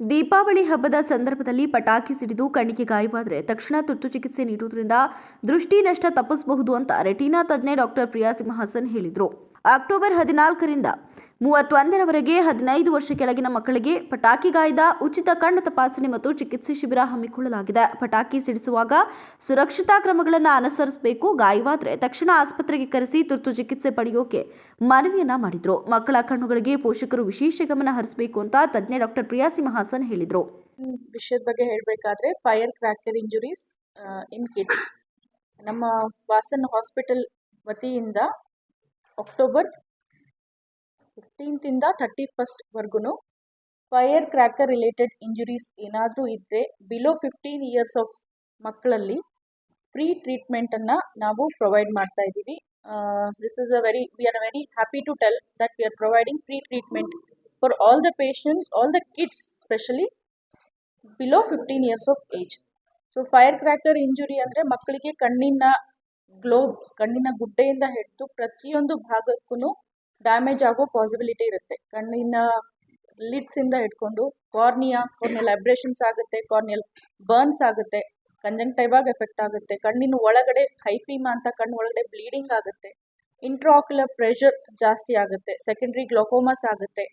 ದೀಪಾವಳಿ ಹಬ್ಬದ ಸಂದರ್ಭದಲ್ಲಿ ಪಟಾಕಿ ಸಿಡಿದು ಕಣ್ಣಿಗೆ ಗಾಯವಾದರೆ ತಕ್ಷಣ ತುರ್ತು ಚಿಕಿತ್ಸೆ ನೀಡುವುದರಿಂದ ದೃಷ್ಟಿ ನಷ್ಟ ತಪ್ಪಿಸಬಹುದು ಅಂತ ರೆಟಿನಾ ತಜ್ಞೆ ಡಾಕ್ಟರ್ ಪ್ರಿಯಾ ಸಿಂಹಾಸನ್ ಹೇಳಿದರು. ಅಕ್ಟೋಬರ್ ಹದಿನಾಲ್ಕರಿಂದ ಮೂವತ್ತೊಂದರವರೆಗೆ ಹದಿನೈದು ವರ್ಷ ಕೆಳಗಿನ ಮಕ್ಕಳಿಗೆ ಪಟಾಕಿ ಗಾಯದ ಉಚಿತ ಕಣ್ಣು ತಪಾಸಣೆ ಮತ್ತು ಚಿಕಿತ್ಸೆ ಶಿಬಿರ ಹಮ್ಮಿಕೊಳ್ಳಲಾಗಿದೆ. ಪಟಾಕಿ ಸಿಡಿಸುವಾಗ ಸುರಕ್ಷತಾ ಕ್ರಮಗಳನ್ನು ಅನುಸರಿಸಬೇಕು. ಗಾಯವಾದರೆ ತಕ್ಷಣ ಆಸ್ಪತ್ರೆಗೆ ಕರೆಸಿ ತುರ್ತು ಚಿಕಿತ್ಸೆ ಪಡೆಯೋಕೆ ಮನವಿಯನ್ನ ಮಾಡಿದ್ರು. ಮಕ್ಕಳ ಕಣ್ಣುಗಳಿಗೆ ಪೋಷಕರು ವಿಶೇಷ ಗಮನ ಹರಿಸಬೇಕು ಅಂತ ತಜ್ಞೆ ಡಾಕ್ಟರ್ ಪ್ರಿಯಾ ಮಹಾಸನ್ ಹೇಳಿದರು. ವಿಷಯದ ಬಗ್ಗೆ ಹೇಳಬೇಕಾದ್ರೆ fire cracker injuries in kids ನಮ್ಮ ವಾಸನ್ ಹಾಸ್ಪಿಟಲ್ ವತಿಯಿಂದ ಅಕ್ಟೋಬರ್ ಫಿಫ್ಟೀನ್ತಿಂದ ತರ್ಟಿ ಫಸ್ಟ್ವರೆಗೂ ಫೈರ್ ಕ್ರ್ಯಾಕರ್ ರಿಲೇಟೆಡ್ ಇಂಜುರೀಸ್ ಏನಾದರೂ ಇದ್ದರೆ ಬಿಲೋ ಫಿಫ್ಟೀನ್ ಇಯರ್ಸ್ ಆಫ್ ಮಕ್ಕಳಲ್ಲಿ ಫ್ರೀ ಟ್ರೀಟ್ಮೆಂಟನ್ನು ನಾವು ಪ್ರೊವೈಡ್ ಮಾಡ್ತಾ ಇದ್ದೀವಿ. This is a very we are very happy to tell that we are providing free treatment for all the patients all the kids specially below fifteen years of age so fire cracker injury ಅಂದರೆ ಮಕ್ಕಳಿಗೆ ಕಣ್ಣಿನ globe ಕಣ್ಣಿನ ಗುಡ್ಡೆಯಿಂದ ಹಿಡಿದು ಪ್ರತಿಯೊಂದು ಭಾಗಕ್ಕೂ damage ಆಗೋ possibility ಇರುತ್ತೆ. ಕಣ್ಣಿನ ಲಿಡ್ಸಿಂದ ಹಿಡ್ಕೊಂಡು ಕಾರ್ನಿಯಾ ಕಾರ್ನಿಯಲ್ ಅಬ್ರೇಷನ್ಸ್ ಆಗುತ್ತೆ ಕಾರ್ನಿಯಲ್ ಬರ್ನ್ಸ್ ಆಗುತ್ತೆ ಕಂಜಂಕ್ಟೈವಾಗ ಎಫೆಕ್ಟ್ ಆಗುತ್ತೆ, ಕಣ್ಣಿನ ಒಳಗಡೆ ಹೈಫೀಮಾ ಅಂತ ಕಣ್ಣು ಒಳಗಡೆ ಬ್ಲೀಡಿಂಗ್ ಆಗುತ್ತೆ ಇಂಟ್ರಾಕ್ಯುಲರ್ ಪ್ರೆಷರ್ ಜಾಸ್ತಿ ಆಗುತ್ತೆ ಸೆಕೆಂಡ್ರಿ ಗ್ಲೋಕೋಮಸ್ ಆಗುತ್ತೆ.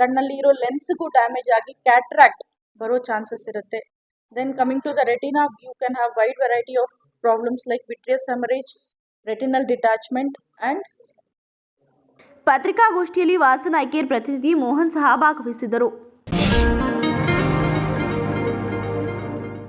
ಕಣ್ಣಲ್ಲಿ ಇರೋ ಲೆನ್ಸ್ಗೂ ಡ್ಯಾಮೇಜ್ ಆಗಿ ಕ್ಯಾಟ್ರಾಕ್ಟ್ ಬರೋ ಚಾನ್ಸಸ್ ಇರುತ್ತೆ. Then coming to the retina you can have wide variety of problems like vitreous hemorrhage, retinal detachment and ಪತ್ರಿಕಾಗೋಷ್ಠಿಯಲ್ಲಿ ವಾಸನ ಐಕೇರ್ ಪ್ರತಿನಿಧಿ ಮೋಹನ್ ಸಹ ಭಾಗವಹಿಸಿದ್ದರು